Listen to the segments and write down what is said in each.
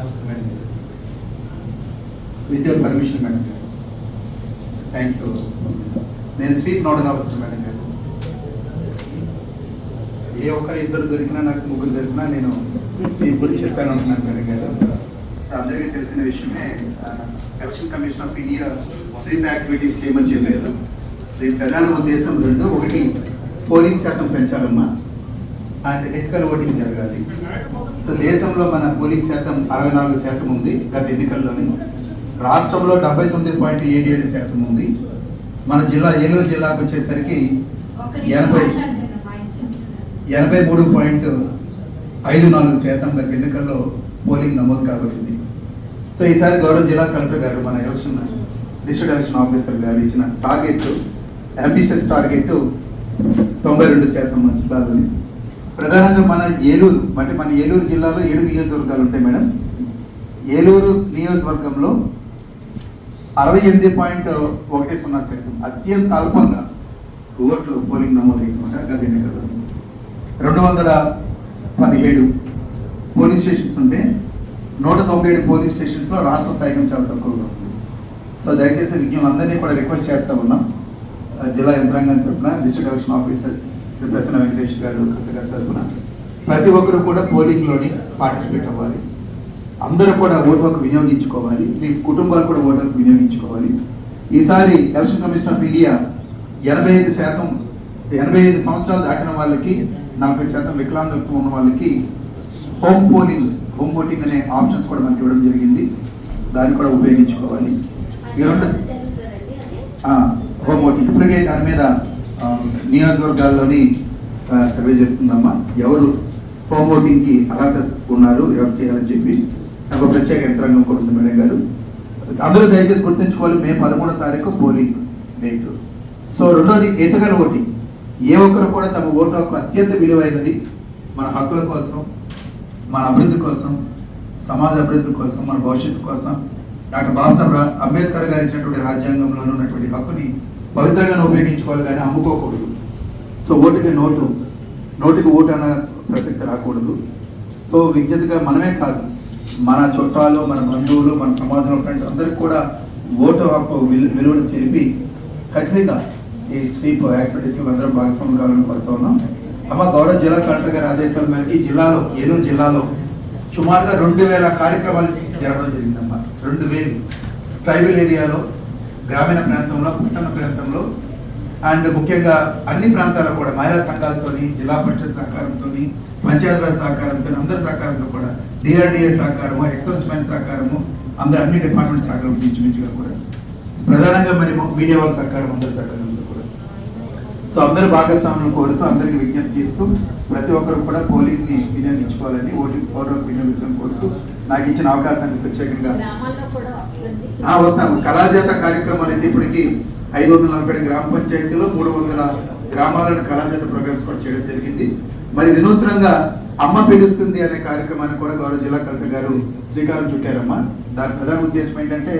నమస్తే madam. Garu with your permission madam garu. Thank you నేను sweep nodal officer madam garu. ఏ ఒక్కరు ఇద్దరు దొరికినా నాకు ముగ్గురు దొరికినా నేను స్వీప్ గురించి చెప్పాను అంటున్నాను మేడం గారు. సో అందరికీ తెలిసిన విషయమే election commission of India sweep activities చేయమని చెప్పారు. దీని ప్రధాన ఉద్దేశం రెండు. ఒకటి పోలింగ్ శాతం పెంచాలమ్మా. అండ్ ఎథికల్ ఓటింగ్ జరగాలి. సో దేశంలో మన పోలింగ్ శాతం అరవై నాలుగు శాతం ఉంది. గత ఎన్నికల్లోని రాష్ట్రంలో డెబ్బై తొమ్మిది పాయింట్ ఏడు ఏడు శాతం ఉంది. మన జిల్లా ఏలూరు జిల్లాకు వచ్చేసరికి ఎనభై ఎనభై మూడు పాయింట్ ఐదు నాలుగు శాతం గత ఎన్నికల్లో పోలింగ్ నమోదు కాబట్టింది. సో ఈసారి గౌరవ జిల్లా కలెక్టర్ గారు మన ఎలక్షన్ డిస్ట్రిక్ట్ ఎలక్షన్ ఆఫీసర్ గారు ఇచ్చిన టార్గెట్ అంబిషియస్ టార్గెట్ తొంభై రెండు శాతం మన జిల్లాలోని ప్రధానంగా మన ఏలూరు అంటే మన ఏలూరు జిల్లాలో ఏడు నియోజకవర్గాలు ఉంటాయి మేడం. ఏలూరు నియోజకవర్గంలో అరవై ఎనిమిది పాయింట్ ఒకటి సున్నా శాతం అత్యంత అల్పంగా ఓట్లు పోలింగ్ నమోదైందన్నమాట గత ఎన్నికల్లో. రెండు వందల పదిహేడు పోలింగ్ స్టేషన్స్ ఉంటే నూట తొంభై ఏడు పోలింగ్ స్టేషన్స్లో రాష్ట్ర స్థాయికి చాలా తక్కువగా ఉంది. సో దయచేసి విజ్ఞులందరినీ కూడా రిక్వెస్ట్ చేస్తా ఉన్నాం. ఆ, జిల్లా యంత్రాంగం తరఫున district election officer Shri Prasanna Venkatesh garu గారి తరఫున ప్రతి ఒక్కరు కూడా పోలింగ్లోని పార్టిసిపేట్ అవ్వాలి. అందరూ కూడా ఓటు హక్కు వినియోగించుకోవాలి. మీ కుటుంబాలు కూడా ఓటు హక్కు వినియోగించుకోవాలి. ఈసారి ఎలక్షన్ కమిషన్ ఆఫ్ ఇండియా ఎనభై ఐదు శాతం ఎనభై ఐదు సంవత్సరాలు దాటిన వాళ్ళకి నలభై శాతం వికలాంగత్వం ఉన్న వాళ్ళకి హోమ్ పోలింగ్ హోమ్ ఓటింగ్ అనే ఆప్షన్స్ కూడా మనకి ఇవ్వడం జరిగింది. దాన్ని కూడా ఉపయోగించుకోవాలి. Home voting. ఇప్పటికే దాని మీద నియోజకవర్గాల్లోని సర్వే చెప్తుందమ్మా ఎవరు హోమ్ ఓటింగ్కి అర్హత ఉన్నారు ఎవరు చేయాలని చెప్పి ఒక ప్రత్యేక యంత్రాంగం కూడా ఉంది మేడం గారు. అందరూ దయచేసి గుర్తుంచుకోవాలి మే పదమూడో తారీఖు పోలింగ్ డేట్. సో రెండోది ఎతగల ఓటింగ్. ఏ ఒక్కరు కూడా తమ ఓటు హక్కు అత్యంత విలువైనది మన హక్కుల కోసం మన అభివృద్ధి కోసం సమాజ అభివృద్ధి కోసం మన భవిష్యత్తు కోసం. డాక్టర్ బాబాసాహెబ్ అంబేద్కర్ గారు ఇచ్చినటువంటి రాజ్యాంగంలో ఉన్నటువంటి హక్కుని పవిత్రంగా ఉపయోగించుకోవాలి కానీ అమ్ముకోకూడదు. సో ఓటుకి నోటు నోటికి ఓటు అన్న ప్రసక్తి రాకూడదు. సో విజ్ఞతగా మనమే కాదు మన చుట్టాలు మన బంధువులు మన సమాజంలో ఫ్రెండ్స్ అందరికి కూడా ఓటు హక్కు విలు- విలువను తెలిపి ఖచ్చితంగా ఈ స్వీప్ యాక్టివిటీస్లో అందరం భాగస్వామ్యం కావాలని కోరుతా ఉన్నాం. అమ్మ గౌరవ జిల్లా కలెక్టర్ గారి ఆదేశాల మేరకు ఈ జిల్లాలో ఏలూరు జిల్లాలో సుమారుగా రెండు వేల కార్యక్రమాలు జరగడం జరిగిందమ్మా. రెండు వేలు. ట్రైబల్ ఏరియాలో గ్రామీణ ప్రాంతంలో పట్టణ ప్రాంతంలో అండ్ ముఖ్యంగా అన్ని ప్రాంతాల్లో కూడా మహిళా సంఘాలతోని జిల్లా పరిషత్ సహకారంతో పంచాయతీరాజ్ సహకారంతో అందరి సహకారంతో కూడా డిఆర్డిఏ సహకారము మ్యాన్ సహకారము అందరు అన్ని డిపార్ట్మెంట్ సహకారం ఇంచుమించుగా కూడా ప్రధానంగా మరి మీడియా వాళ్ళ సహకారం అందరి సహకారంతో కూడా. సో అందరి భాగస్వామ్యం కోరుతూ అందరికి విజ్ఞప్తి చేస్తూ ప్రతి ఒక్కరు కూడా పోలింగ్ని వినియోగించుకోవాలని ఓటింగ్ ఓటు హక్కు వినియోగించాలని కోరుతూ నాకు ఇచ్చిన అవకాశానికి ప్రత్యేకంగా వస్తాము కళాజాత కార్యక్రమాలు అయితే ఇప్పటికి ఐదు వందల నలభై గ్రామ పంచాయతీలో మూడు వందల గ్రామాలను కళాజాత ప్రోగ్రామ్స్ కూడా చేయడం జరిగింది. మరి వినూత్నంగా అమ్మ పిలుస్తుంది అనే కార్యక్రమాన్ని కూడా గౌరవ జిల్లా కలెక్టర్ గారు శ్రీకారం చుట్టారమ్మా. దాని ప్రధాన ఉద్దేశం ఏంటంటే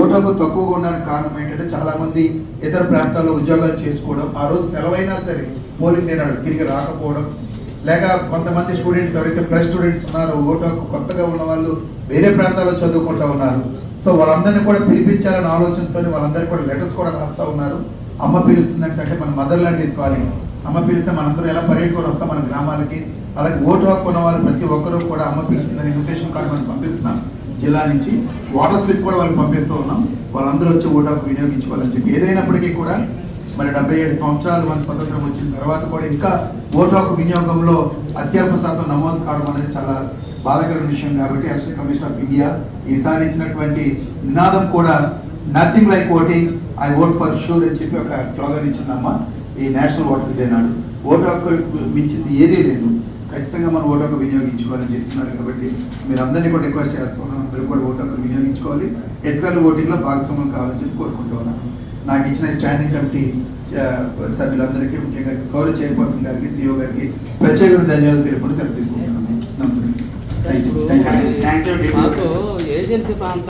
ఓటకు తక్కువగా ఉండడానికి కారణం ఏంటంటే చాలా మంది ఇతర ప్రాంతాల్లో ఉద్యోగాలు చేసుకోవడం ఆ రోజు సెలవైనా సరే పోలింగ్ నేనాడు తిరిగి రాకపోవడం లేక కొంతమంది స్టూడెంట్స్ ఎవరైతే ప్లస్ స్టూడెంట్స్ ఉన్నారో ఓటు కొత్తగా ఉన్న వాళ్ళు వేరే ప్రాంతాల్లో చదువుకుంటా ఉన్నారు సో వాళ్ళందరినీ కూడా పిలిపించాలనే ఆలోచనతో వాళ్ళందరికీ కూడా లెటర్స్ కూడా రాస్తూ ఉన్నారు. అమ్మ పిలుస్తుందని అంటే మన మదర్ లాంటి తీసుకోవాలి అమ్మ పిలిస్తే మనందరం ఎలా పర్యటన వస్తాం మన గ్రామాలకి. అలాగే ఓటు హక్కు ఉన్న వాళ్ళు ప్రతి ఒక్కరూ కూడా అమ్మ పిలుస్తుందని ఇన్విటేషన్ కార్డు మనం పంపిస్తున్నాం. జిల్లా నుంచి వాటర్ స్లిప్ కూడా వాళ్ళకి పంపిస్తూ ఉన్నాం. వాళ్ళందరూ వచ్చి ఓటు హక్కు వినియోగించుకోవాలని చెప్పి. ఏదైనప్పటికీ కూడా మరి డెబ్బై ఏడు సంవత్సరాలు మన స్వతంత్రం వచ్చిన తర్వాత కూడా ఇంకా ఓటు హక్కు వినియోగంలో అత్యల్ప శాతం నమోదు కావడం అనేది చాలా బాధాకరమైన విషయం కాబట్టి ఎలక్షన్ కమిషన్ ఆఫ్ ఇండియా ఈసారి ఇచ్చినటువంటి నినాదం కూడా nothing like voting I vote for sure అని చెప్పి ఒక స్లోగన్ ఇచ్చిందమ్మా. ఈ నేషనల్ ఓటర్స్ డే నాడు. ఓటు హక్కు మించింది ఏదీ లేదు. ఖచ్చితంగా మనం ఓటు హక్కు వినియోగించుకోవాలని చెప్తున్నారు కాబట్టి మీరు అందరినీ కూడా రిక్వెస్ట్ చేస్తున్నాను. అందరూ కూడా ఓటు హక్కు వినియోగించుకోవాలి. ఎథికల్ ఓటింగ్లో భాగస్వామ్యం కావాలని చెప్పి కోరుకుంటూ ఉన్నాను. నాకు ఇచ్చిన స్టాండింగ్ కమిటీ సభ్యులందరికీ ముఖ్యంగా గౌరవ చైర్పర్సన్ గారికి సిఇఓ గారికి ప్రత్యేక ధన్యవాదాలు తెలుపుకుని సెలవు తీసుకుంటాను థ్యాంక్ యూ ఇప్పుడు థ్యాంక్ యూ మాకు ఏజెన్సీ ప్రాంతం